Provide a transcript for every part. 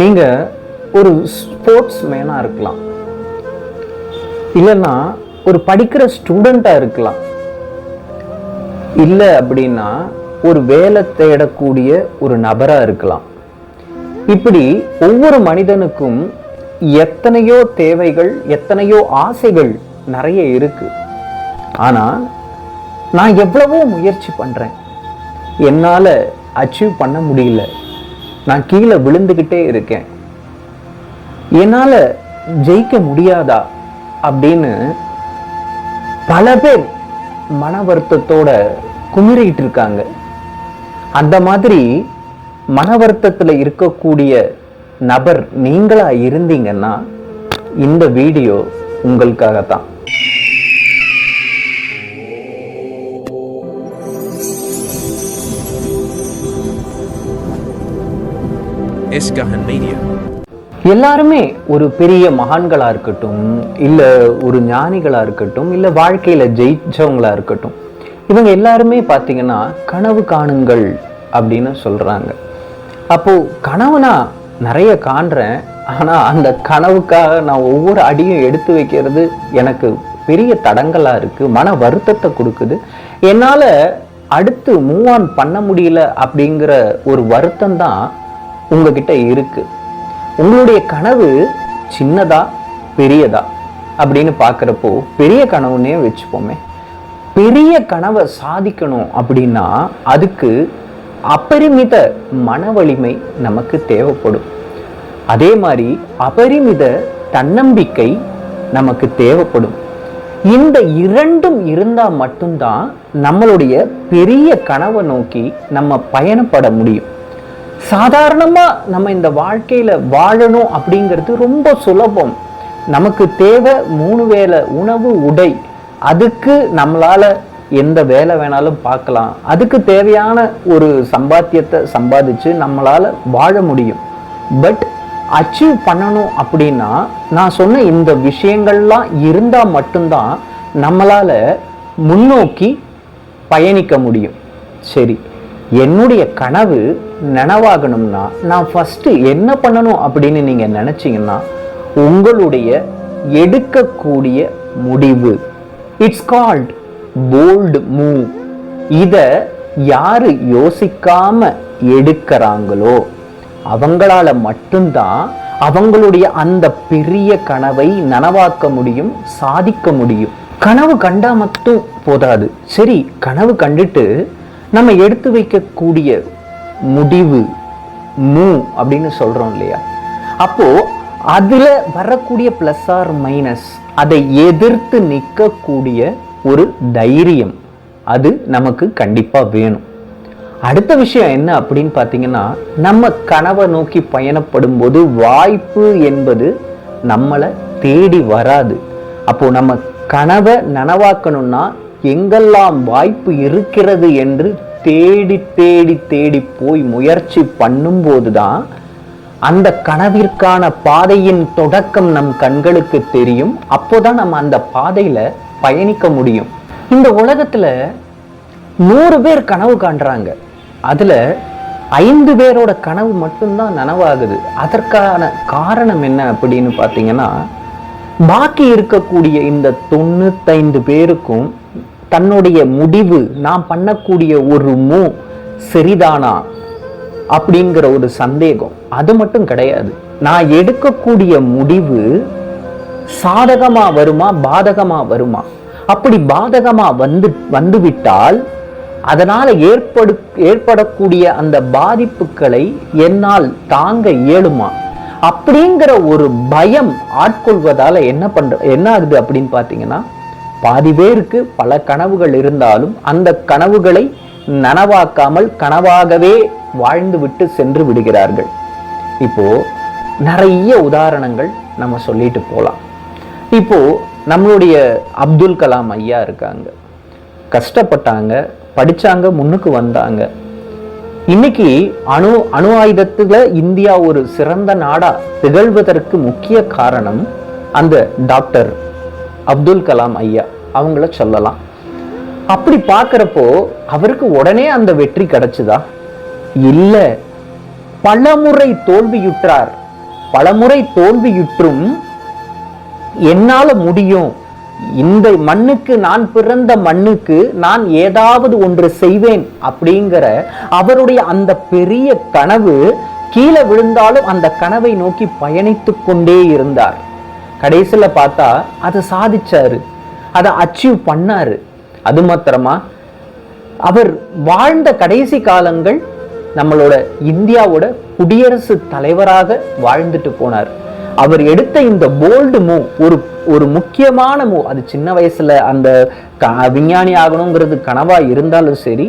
நீங்கள் ஒரு ஸ்போர்ட்ஸ் மேனாக இருக்கலாம். இல்லைன்னா ஒரு படிக்கிற ஸ்டூடெண்ட்டாக இருக்கலாம். இல்லை அப்படின்னா ஒரு வேலை தேடக்கூடிய ஒரு நபராக இருக்கலாம். இப்படி ஒவ்வொரு மனிதனுக்கும் எத்தனையோ தேவைகள் எத்தனையோ ஆசைகள் நிறைய இருக்கு. ஆனால் நான் எவ்வளவோ முயற்சி பண்ணுறேன் என்னால் அச்சீவ் பண்ண முடியல. நான் கீழே விழுந்துக்கிட்டே இருக்கேன். என்னால் ஜெயிக்க முடியாதா? அப்படின்னு பல பேர் மன வருத்தத்தோட குமிறிட்டு இருக்காங்க அந்த மாதிரி மன வருத்தத்தில் இருக்கக்கூடிய நபர் நீங்களா இருந்தீங்கன்னா இந்த வீடியோ உங்களுக்காக எஸ் கஹன் மீடியா எல்லாருமே ஒரு பெரிய மகான்களாக இருக்கட்டும் இல்ல ஒரு ஞானிகளாக இருக்கட்டும் இல்லை வாழ்க்கையில ஜெயிச்சவங்களா இருக்கட்டும் இவங்க எல்லாருமே பார்த்தீங்கன்னா கனவு காணுங்கள் அப்படின்னு சொல்றாங்க. அப்போ கனவுனா நிறைய காண்றேன் ஆனா அந்த கனவுக்காக நான் ஒவ்வொரு அடியும் எடுத்து வைக்கிறது எனக்கு பெரிய தடங்கலா இருக்கு மன வருத்தத்தை கொடுக்குது. என்னால அடுத்து மூவ் ஆன் பண்ண முடியல அப்படிங்கிற ஒரு வருத்தம் தான் உங்ககிட்ட இருக்கு. உங்களுடைய கனவு சின்னதா பெரியதா அப்படின்னு பார்க்குறப்போ பெரிய கனவுன்னே வச்சுப்போமே. பெரிய கனவை சாதிக்கணும் அப்படின்னா அதுக்கு அபரிமித மன வலிமை நமக்கு தேவைப்படும். அதே மாதிரி அபரிமித தன்னம்பிக்கை நமக்கு தேவைப்படும். இந்த இரண்டும் இருந்தால் மட்டும்தான் நம்மளுடைய பெரிய கனவை நோக்கி நம்ம பயணப்பட முடியும். சாதாரணமாக நம்ம இந்த வாழ்க்கையில் வாழணும் அப்படிங்கிறது ரொம்ப சுலபம். நமக்கு தேவை மூணு வேளை உணவு உடை. அதுக்கு நம்மளால் எந்த வேலை வேணாலும் பார்க்கலாம். அதுக்கு தேவையான ஒரு சம்பாத்தியத்தை சம்பாதிச்சு நம்மளால் வாழ முடியும். பட் அச்சீவ் பண்ணணும் அப்படின்னா நான் சொன்ன இந்த விஷயங்கள்லாம் இருந்தால் மட்டும்தான் நம்மளால் முன்னோக்கி பயணிக்க முடியும். சரி. என்னுடைய கனவு நனவாகணும்னா நான் ஃபஸ்ட்டு என்ன பண்ணணும் அப்படின்னு நீங்கள் நினச்சிங்கன்னா உங்களுடைய எடுக்கக்கூடிய முடிவு இட்ஸ் கால்ட் போல்டு மூவ் இதை யார் யோசிக்காம எடுக்கிறாங்களோ அவங்களால மட்டும்தான் அவங்களுடைய அந்த பெரிய கனவை நனவாக்க முடியும் சாதிக்க முடியும். கனவு கண்டா மட்டும் போதாது. சரி கனவு கண்டுட்டு நம்ம எடுத்து வைக்கக்கூடிய முடிவு மூ அப்படின்னு சொல்கிறோம் இல்லையா? அப்போது அதில் வரக்கூடிய ப்ளஸ் ஆர் மைனஸ் அதை எதிர்த்து நிற்கக்கூடிய ஒரு தைரியம் அது நமக்கு கண்டிப்பாக வேணும். அடுத்த விஷயம் என்ன அப்படின்னு பார்த்தீங்கன்னா நம்ம கனவை நோக்கி பயணப்படும் போது வாய்ப்பு என்பது நம்மளை தேடி வராது. அப்போது நம்ம கனவை நனவாக்கணும்னா எங்கெல்லாம் வாய்ப்பு இருக்கிறது என்று தேடி தேடி தேடி போய் முயற்சி பண்ணும்போது தான் அந்த கனவிற்கான பாதையின் தொடக்கம் நம் கண்களுக்கு தெரியும். அப்போதான் நம்ம அந்த பாதையில் பயணிக்க முடியும். இந்த உலகத்தில் நூறு பேர் கனவு காண்றாங்க. அதில் ஐந்து பேரோட கனவு மட்டும்தான் நனவாகுது. அதற்கான காரணம் என்ன அப்படின்னு பார்த்தீங்கன்னா பாக்கி இருக்கக்கூடிய இந்த தொண்ணூத்தைந்து பேருக்கும் தன்னுடைய முடிவு நான் பண்ணக்கூடிய ஒரு மூ சரிதானா? அப்படிங்கிற ஒரு சந்தேகம். அது மட்டும் கிடையாது. நான் எடுக்கக்கூடிய முடிவு சாதகமாக வருமா பாதகமாக வருமா? அப்படி பாதகமாக வந்து வந்துவிட்டால் அதனால் ஏற்படு ஏற்படக்கூடிய அந்த பாதிப்புகளை என்னால் தாங்க இயலுமா? அப்படிங்கிற ஒரு பயம் ஆட்கொள்வதால் என்ன பண்ணுற என்ன ஆகுது அப்படின்னு பார்த்தீங்கன்னா பாதி பேருக்கு பல கனவுகள் இருந்தாலும் அந்த கனவுகளை நனவாக்காமல் கனவாகவே வாழ்ந்து விட்டு சென்று விடுகிறார்கள். இப்போ நிறைய உதாரணங்கள் நம்ம சொல்லிட்டு போகலாம் இப்போ நம்மளுடைய அப்துல் கலாம் ஐயா இருக்காங்க. கஷ்டப்பட்டாங்க படித்தாங்க முன்னுக்கு வந்தாங்க. இன்னைக்கு அணு அணு ஆயுதத்தில் இந்தியா ஒரு சிறந்த நாடாக திகழ்வதற்கு முக்கிய காரணம் அந்த டாக்டர் அப்துல் கலாம் ஐயா அவங்கள சொல்லலாம். அப்படி பார்க்கறப்போ அவருக்கு உடனே அந்த வெற்றி கிடைச்சுதா? இல்லை. பலமுறை தோல்வியுற்றார். பலமுறை தோல்வியுற்றும் என்னால முடியும். இந்த மண்ணுக்கு நான் பிறந்த மண்ணுக்கு நான் ஏதாவது ஒன்று செய்வேன் அப்படிங்கிற அவருடைய அந்த பெரிய கனவு கீழே விழுந்தாலும் அந்த கனவை நோக்கி பயணித்து கொண்டே இருந்தார். கடைசியில் பார்த்தா அதை சாதிச்சாரு. அதை அச்சீவ் பண்ணாரு. அது மாத்திரமா அவர் வாழ்ந்த கடைசி காலங்கள் நம்மளோட இந்தியாவோட குடியரசு தலைவராக வாழ்ந்துட்டு போனார். அவர் எடுத்த இந்த போல்டு மூவ் ஒரு ஒரு முக்கியமான மூவ் அது சின்ன வயசுல அந்த க- விஞ்ஞானி ஆகணுங்கிறது கனவா இருந்தாலும் சரி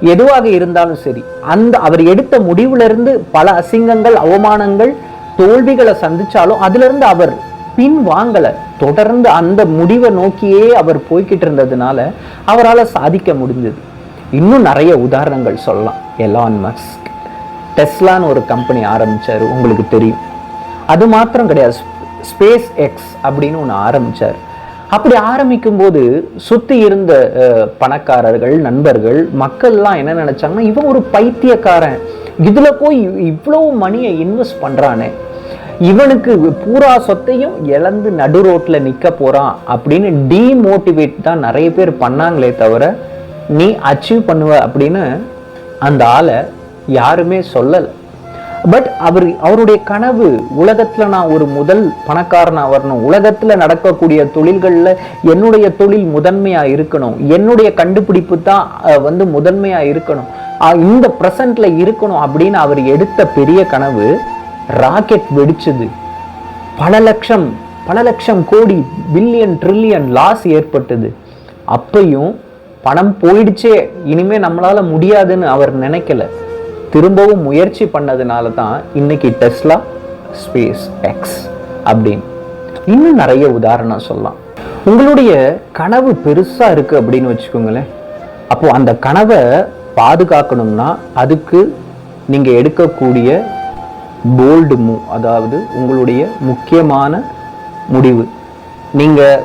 எதுவாக இருந்தாலும் சரி அந்த அவர் எடுத்த முடிவுல இருந்து பல அசிங்கங்கள் அவமானங்கள் தோல்விகளை சந்திச்சாலும் அதுல இருந்து அவர் பின் வாங்கலை தொடர்ந்து அந்த முடிவை நோக்கியே அவர் போய்கிட்டு இருந்ததுனால அவரால் சாதிக்க முடிஞ்சது. இன்னும் நிறைய உதாரணங்கள் சொல்லலாம். எலான் மஸ்க் டெஸ்லான்னு ஒரு கம்பெனி ஆரம்பித்தார் உங்களுக்கு தெரியும். அது மாத்திரம் கிடையாது. ஸ்பேஸ் எக்ஸ் அப்படின்னு ஒன்று ஆரம்பிச்சார். அப்படி ஆரம்பிக்கும் போது இருந்த பணக்காரர்கள் நண்பர்கள் மக்கள்லாம் என்ன நினச்சாங்கன்னா இவன் ஒரு பைத்தியக்காரன். இதில் போய் இவ்வளோ மணியை இன்வெஸ்ட் பண்ணுறானே இவனுக்கு பூரா சொத்தையும் இழந்து நடு ரோட்ல நிக்க போறான் அப்படின்னு டீமோட்டிவேட் தான் நிறைய பேர் பண்ணாங்களே தவிர நீ அச்சீவ் பண்ணுவ அப்படின்னு அந்த ஆளை யாருமே சொல்லலை. பட் அவர் அவருடைய கனவு உலகத்துல நான் ஒரு முதல் பணக்காரனா வரணும். உலகத்துல நடக்கக்கூடிய தொழில்கள்ல என்னுடைய தொழில் முதன்மையா இருக்கணும். என்னுடைய கண்டுபிடிப்பு தான் வந்து முதன்மையா இருக்கணும். இந்த பிரசன்ட்ல இருக்கணும் அப்படின்னு அவர் எடுத்த பெரிய கனவு ராக்கெட் வெடிச்சது. பல லட்சம் பல லட்சம் கோடி பில்லியன் ட்ரில்லியன் லாஸ் ஏற்பட்டது. அப்பையும் பணம் போயிடுச்சே இனிமே நம்மளால முடியாதுன்னு அவர் நினைக்கல. திரும்பவும் முயற்சி பண்ணதுனால தான் இன்னைக்கு டெஸ்லா ஸ்பேஸ் எக்ஸ் அப்படின்னு. இன்னும் நிறைய உதாரணம் சொல்லலாம். உங்களுடைய கனவு பெருசா இருக்கு அப்படின்னு வச்சுக்கோங்களேன். அப்போ அந்த கனவை பாதுகாக்கணும்னா அதுக்கு நீங்க எடுக்கக்கூடிய போல்டு மூவ் அதாவது உங்களுடைய முக்கியமான முடிவு. நீங்கள்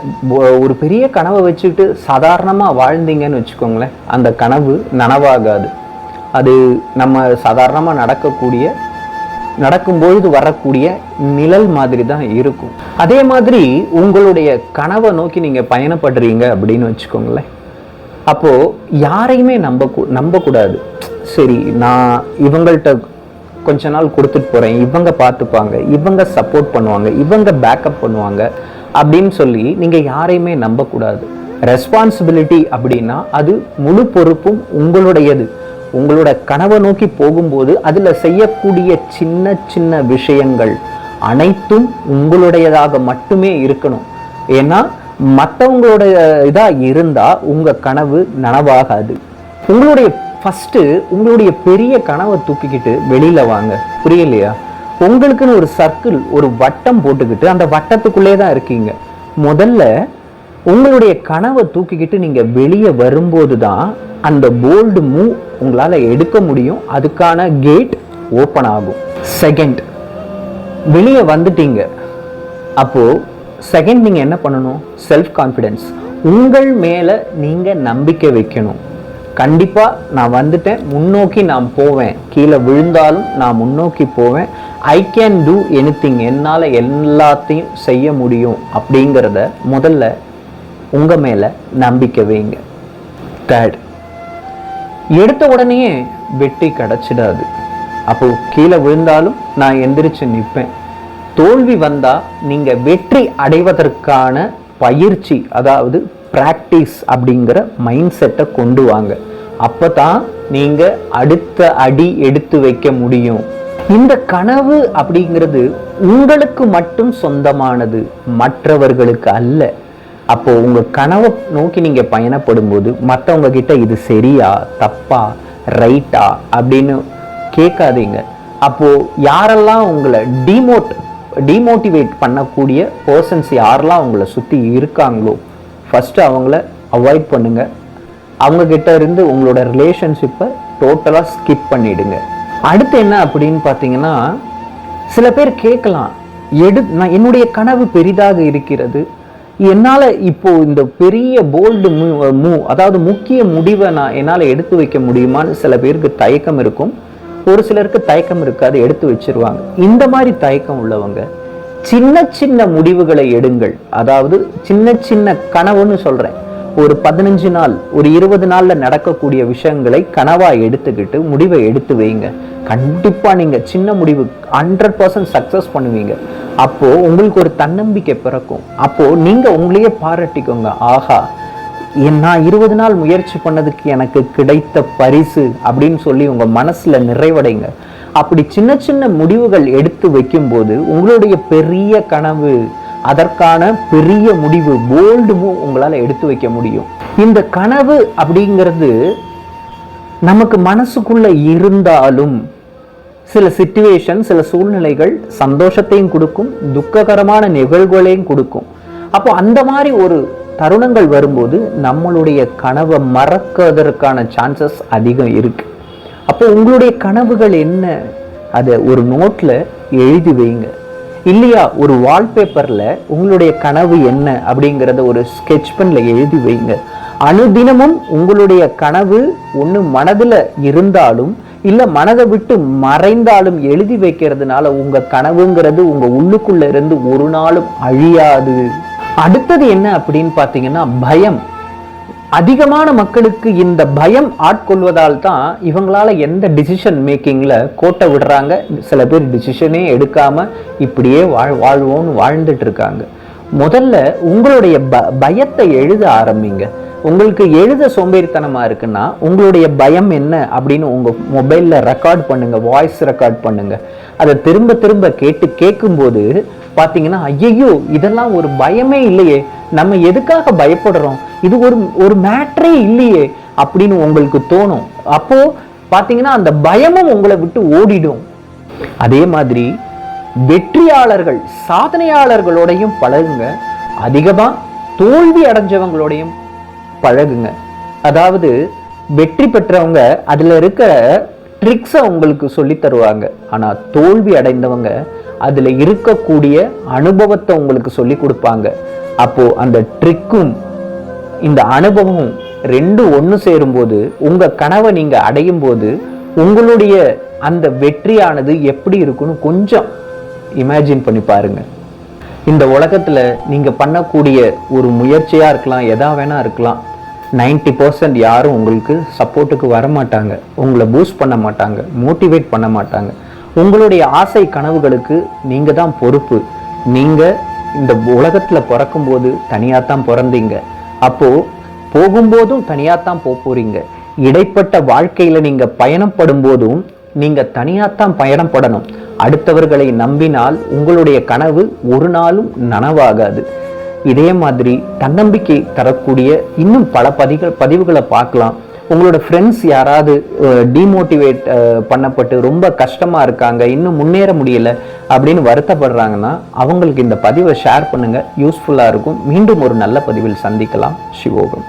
ஒரு பெரிய கனவை வச்சுக்கிட்டு சாதாரணமாக வாழ்ந்தீங்கன்னு வச்சுக்கோங்களேன் அந்த கனவு நனவாகாது. அது நம்ம சாதாரணமாக நடக்கக்கூடிய நடக்கும்பொழுது வரக்கூடிய நிழல் மாதிரி தான் இருக்கும். அதே மாதிரி உங்களுடைய கனவை நோக்கி நீங்கள் பயணப்படுறீங்க அப்படின்னு வச்சுக்கோங்களேன். அப்போது யாரையுமே நம்ப நம்பக்கூடாது. சரி நான் இவங்கள்ட்ட கொஞ்ச நாள் கொடுத்துட்டு போறேன். இவங்க பார்த்துப்பாங்க. இவங்க சப்போர்ட் பண்ணுவாங்க. இவங்க பேக்கப் பண்ணுவாங்க. அப்படின்னு சொல்லி நீங்க யாரையுமே நம்பக்கூடாது. ரெஸ்பான்சிபிலிட்டி அப்படின்னா அது முழு பொறுப்பும் உங்களுடையது. உங்களோட கனவை நோக்கி போகும்போது அதுல செய்யக்கூடிய சின்ன சின்ன விஷயங்கள் அனைத்தும் உங்களுடையதாக மட்டுமே இருக்கணும். ஏன்னா மற்றவங்களோட இதா இருந்தா உங்க கனவு நனவாகாது. உங்களுடைய ஃபஸ்ட்டு உங்களுடைய பெரிய கனவை தூக்கிக்கிட்டு வெளியில் வாங்க. புரியலையா? உங்களுக்குன்னு ஒரு சர்க்கிள் ஒரு வட்டம் போட்டுக்கிட்டு அந்த வட்டத்துக்குள்ளே தான் இருக்கீங்க. முதல்ல உங்களுடைய கனவை தூக்கிக்கிட்டு நீங்கள் வெளியே வரும்போது தான் அந்த போல்டு மூவ் உங்களால் எடுக்க முடியும். அதுக்கான கேட் ஓப்பன் ஆகும். செகண்ட் வெளியே வந்துட்டீங்க. அப்போது செகண்ட் நீங்கள் என்ன பண்ணணும்? செல்ஃப் கான்ஃபிடென்ஸ் உங்கள் மேலே நீங்கள் நம்பிக்கை வைக்கணும். கண்டிப்பாக நான் வந்துட்டேன். முன்னோக்கி நான் போவேன். கீழே விழுந்தாலும் நான் முன்னோக்கி போவேன். ஐ கேன் டூ எனிதிங் என்னால் எல்லாத்தையும் செய்ய முடியும் அப்படிங்கிறத முதல்ல உங்கள் மேலே நம்பிக்கை வைங்க. தேர்ட் எடுத்த உடனேயே வெற்றி கிடச்சிடாது. அப்போ கீழே விழுந்தாலும் நான் எந்திரிச்சு நிற்பேன் தோல்வி வந்தால் நீங்கள் வெற்றி அடைவதற்கான பயிற்சி அதாவது ப்ராக்டிஸ் அப்படிங்கிற மைண்ட் செட்டை கொண்டு வாங்க. அப்போ தான் நீங்கள் அடுத்த அடி எடுத்து வைக்க முடியும். இந்த கனவு அப்படிங்கிறது உங்களுக்கு மட்டும் சொந்தமானது மற்றவர்களுக்கு அல்ல. அப்போ உங்கள் கனவை நோக்கி நீங்கள் பயணப்படும் போது மற்றவங்க கிட்ட இது சரியா தப்பா ரைட்டா அப்படின்னு கேட்காதீங்க. அப்போது யாரெல்லாம் உங்களை டிமோட் டிமோட்டிவேட் பண்ணக்கூடிய பர்சன்ஸ் யாரெல்லாம் உங்களை சுற்றி இருக்காங்களோ ஃபஸ்ட்டு அவங்கள அவாய்ட் பண்ணுங்கள் அவங்க கிட்ட இருந்து உங்களோட ரிலேஷன்ஷிப்பை டோட்டலாக ஸ்கிப் பண்ணிடுங்க. அடுத்து என்ன அப்படின்னு பார்த்தீங்கன்னா சில பேர் கேட்கலாம் எடு நான் என்னுடைய கனவு பெரிதாக இருக்கிறது. என்னால் இப்போ இந்த பெரிய போல்டு மூவ் அதாவது முக்கிய முடிவை நான் என்னால் எடுத்து வைக்க முடியுமான்னு சில பேருக்கு தயக்கம் இருக்கும். ஒரு சிலருக்கு தயக்கம் இருக்காது எடுத்து வச்சிருவாங்க. இந்த மாதிரி தயக்கம் உள்ளவங்க சின்ன சின்ன முடிவுகளை எடுங்கள். அதாவது சின்ன சின்ன கனவுன்னு சொல்கிறேன் ஒரு பதினஞ்சு நாள் ஒரு இருபது நாள்ல நடக்கக்கூடிய விஷயங்களை கனவா எடுத்துக்கிட்டு முடிவை எடுத்து வைங்க. கண்டிப்பா நீங்க சின்ன முடிவு ஹண்ட்ரட் பர்சன்ட் சக்ஸஸ் பண்ணுவீங்க. அப்போ உங்களுக்கு ஒரு தன்னம்பிக்கை பிறக்கும். அப்போ நீங்க உங்களையே பாராட்டிக்கோங்க. ஆஹா நான் இருபது நாள் முயற்சி பண்ணதுக்கு எனக்கு கிடைத்த பரிசு அப்படின்னு சொல்லி உங்க மனசுல நிறைவடைங்க. அப்படி சின்ன சின்ன முடிவுகள் எடுத்து வைக்கும்போது உங்களுடைய பெரிய கனவு அதற்கான பெரிய முடிவு போல்டு மூவ் உங்களால் எடுத்து வைக்க முடியும். இந்த கனவு அப்படிங்கிறது நமக்கு மனசுக்குள்ள இருந்தாலும் சில சிச்சுவேஷன் சில சூழ்நிலைகள் சந்தோஷத்தையும் கொடுக்கும் துக்ககரமான நிகழ்வுகளையும் கொடுக்கும். அப்போ அந்த மாதிரி ஒரு தருணங்கள் வரும்போது நம்மளுடைய கனவை மறக்கிறதற்கான சான்சஸ் அதிகம் இருக்குது அப்போ உங்களுடைய கனவுகள் என்ன? அதை ஒரு நோட்டில் எழுதி வைங்க. இல்லையா ஒரு வால்பேப்பரில் உங்களுடைய கனவு என்ன அப்படிங்கிறத ஒரு ஸ்கெட்ச் பண்ணில் எழுதி வைங்க. அனுதினமும் உங்களுடைய கனவு ஒன்று மனதில் இருந்தாலும் இல்லை மனதை விட்டு மறைந்தாலும் எழுதி வைக்கிறதுனால உங்கள் கனவுங்கிறது உங்கள் உள்ளுக்குள்ள இருந்து ஒரு நாளும் அழியாது. அடுத்தது என்ன அப்படின்னு பார்த்தீங்கன்னா பயம். அதிகமான மக்களுக்கு இந்த பயம் ஆட்கொள்வதால் தான் இவங்களால எந்த டிசிஷன் மேக்கிங்ல கோட்டை விடுறாங்க. சில பேர் டிசிஷனே எடுக்காம இப்படியே வாழ் வாழ்வோன்னு வாழ்ந்துட்டு இருக்காங்க. முதல்ல உங்களுடைய ப பயத்தை எழுத ஆரம்பிங்க. உங்களுக்கு எழுத சோம்பேறித்தனமா இருக்குன்னா உங்களுடைய பயம் என்ன அப்படின்னு உங்க மொபைல்ல ரெக்கார்ட் பண்ணுங்க வாய்ஸ் ரெக்கார்ட் பண்ணுங்க. அதை திரும்ப திரும்ப கேட்டு கேட்கும்போது பார்த்தீங்கன்னா ஐயையோ இதெல்லாம் ஒரு பயமே இல்லையே. நம்ம எதுக்காக பயப்படுறோம்? இது ஒரு ஒரு மேட்ரே இல்லையே அப்படின்னு உங்களுக்கு தோணும். அப்போ பார்த்தீங்கன்னா அந்த பயமும் உங்களை விட்டு ஓடிடும். அதே மாதிரி வெற்றியாளர்கள் சாதனையாளர்களோடையும் பழகுங்க. அதிகமாக தோல்வி அடைஞ்சவங்களோடையும் பழகுங்க. அதாவது வெற்றி பெற்றவங்க அதில் இருக்கிற ட்ரிக்ஸை உங்களுக்கு சொல்லி தருவாங்க. ஆனால் தோல்வி அடைந்தவங்க அதில் இருக்கக்கூடிய அனுபவத்தை உங்களுக்கு சொல்லி கொடுப்பாங்க. அப்போது அந்த ட்ரிக்கும் இந்த அனுபவமும் ரெண்டும் ஒன்று சேரும்போது உங்கள் கனவை நீங்கள் அடையும் போது உங்களுடைய அந்த வெற்றியானது எப்படி இருக்குன்னு கொஞ்சம் இமேஜின் பண்ணி பாருங்கள் இந்த உலகத்துல நீங்கள் பண்ணக்கூடிய ஒரு முயற்சியாக இருக்கலாம் எதா வேணால் இருக்கலாம். 90% பர்சன்ட் யாரும் உங்களுக்கு சப்போர்ட்டுக்கு வர மாட்டாங்க. உங்களை பூஸ்ட் பண்ண மாட்டாங்க மோட்டிவேட் பண்ண மாட்டாங்க. உங்களுடைய ஆசை கனவுகளுக்கு நீங்கள் தான் பொறுப்பு. நீங்கள் இந்த உலகத்துல பிறக்கும்போது தனியாக தான் பிறந்தீங்க. அப்போது போகும்போதும் தனியாக தான் போக போகிறீங்க இடைப்பட்ட வாழ்க்கையில் நீங்கள் பயணப்படும் போதும் நீங்கள் தனியாக தான் பயணப்படணும் அடுத்தவர்களை நம்பினால் உங்களுடைய கனவு ஒரு நாளும் நனவாகாது. இதே மாதிரி தன்னம்பிக்கை தரக்கூடிய இன்னும் பல பதிகள் பதிவுகளை பார்க்கலாம். உங்களோட ஃப்ரெண்ட்ஸ் யாராவது டிமோட்டிவேட் பண்ணப்பட்டு ரொம்ப கஷ்டமாக இருக்காங்க இன்னும் முன்னேற முடியல அப்படின்னு வருத்தப்படுறாங்கன்னா அவங்களுக்கு இந்த பதிவை ஷேர் பண்ணுங்கள் யூஸ்ஃபுல்லாக இருக்கும். மீண்டும் ஒரு நல்ல பதிவில் சந்திக்கலாம். சிவோகம்